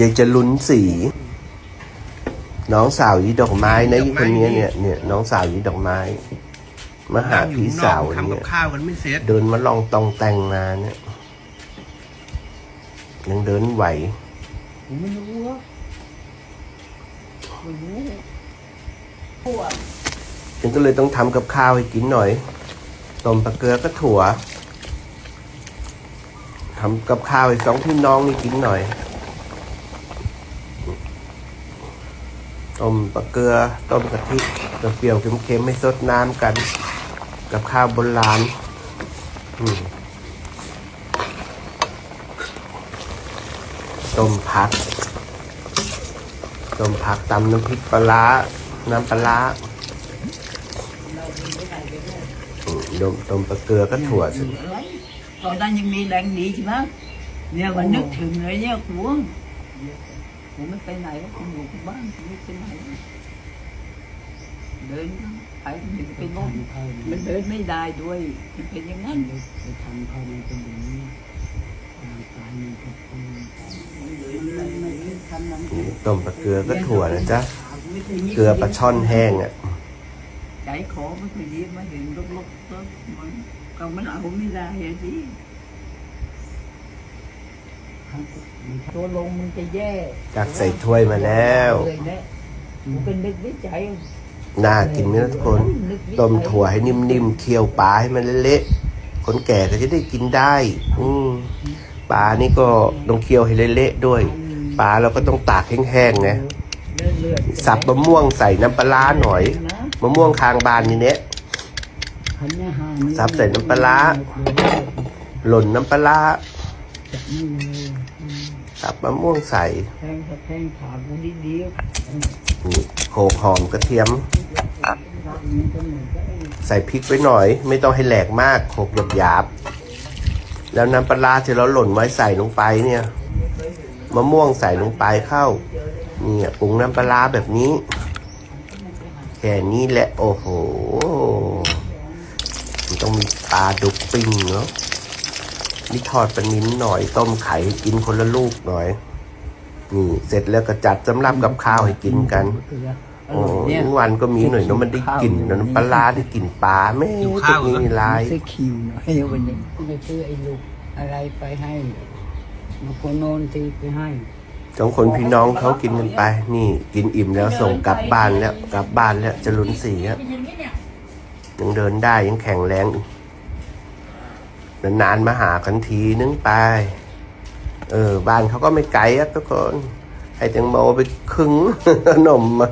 ยายจะลุ้นสี น้องสาวยีดอกไม้นะยี่คนเนี้ยเนี่ยเนี่ยน้องสาวยีดอกไม้มาหาพี่สาวทำกัเนี่บยข้าวกันไม่เสร็จเดินมาลองตองแต่งมาเนี่ยยังเดินไหวผมไม่รู้ว่าไม่รู้ฉันก็เลยต้องทำกับข้าวให้กินหน่อยต้มปลาเกลือก็ถั่วทำกับข้าวให้สองพี่น้องนี่กินหน่อย ต้มปลาเกลือ ต้มกะทิเปรี้ยวๆเค็มๆไม่ซดน้ำกัน กับข้าวโบราณอืมต้มผักต้มผักตำน้ำพริกปลาร้าน้ำปลาร้าอืมต้มต้มปลาเกลือก็ถั่วสิตอนนั้นยังมีแรงดีใช่ไหมเนี่ยมันนึกถึงเลยเนี่ย กูกูไม่ไปไหนแล้วกูอยู่ที่บ้านกูไม่ไปไหนเดินไปถึงไปโน่นมันเดินไม่ได้ด้วยมันเป็นอย่างนั้นไปทำเขามันเป็นอย่างนี้ร่างกายมันก็เป็นทำนั้นนี่ต้มปลาเกลือก็ถั่วนะจ๊ะ เกลือปลาช่อนแห้งอะใจขอไม่เคยดีมาเห็นลกๆมันก็มันเอาไม่ได้อะสิ ตัวลงมันจะแย่จักใส่ถ้วยมาแล้วเลยเนี่ยกูเป็นนึกวิจัยน่ากินไหมทุกคน ต้มถั่วให้นิ่มๆ เคี่ยวปลาให้มันเละๆ คนแก่ก็จะได้กินได้ อืมปลานี่ก็ต้องเคี่ยวให้เละๆด้วย ปลาเราก็ต้องตากแห้งๆไงเลือดสับมะม่วงใส่น้ำปลาร้าหน่อย มะม่วงคางบานนี่เนี้ยขันเนี่ยหาซับใส่น้ำปลาร้าหล่นน้ำปลาร้า จับนี่เลยสับมะม่วงใส่แทงกับแทงขากูดีดีนี่โขลกหอมกระเทียม ใส่พริกไว้หน่อย ไม่ต้องให้แหลกมากโขลกหยาบๆแล้วน้ำปลาร้าที่เราหล่นไว้ใส่ลงไปเนี่ยมะม่วงใส่ลงไปเข้าเนี่ยปรุงน้ำปลาร้าแบบนี้ แค่นี้แหละ โอ้โหมันต้องมีปลาดุกปิ้งเนาะ นี่ทอดปลานิ้นหน่อย ต้มไข่ให้กินคนละลูกหน่อย นี่ เสร็จแล้วก็จัดสำรับกับข้าวให้กินกันโอ้ทุกวันก็มีหน่อยเนอะมันได้กลิ่นนะน้ำปลาร้าได้กลิ่นปลาไม่ตรงนี้มีลายซื้อคิวหน่อยวันนี้ไปซื้อไอ้ลูกอะไรไปให้มาคนโนนตีไปให้สองคนพี่น้องเขากินกันไป นี่กินอิ่มแล้วส่งกลับบ้านแล้ว กลับบ้านแล้วจะลุ้นสีอะยังเดินได้ยังแข็งแรง นานๆมาหากันทีนึงไป เออ บ้านเขาก็ไม่ไกลอะทุกคนให้แตงโมไปคึงขนมมา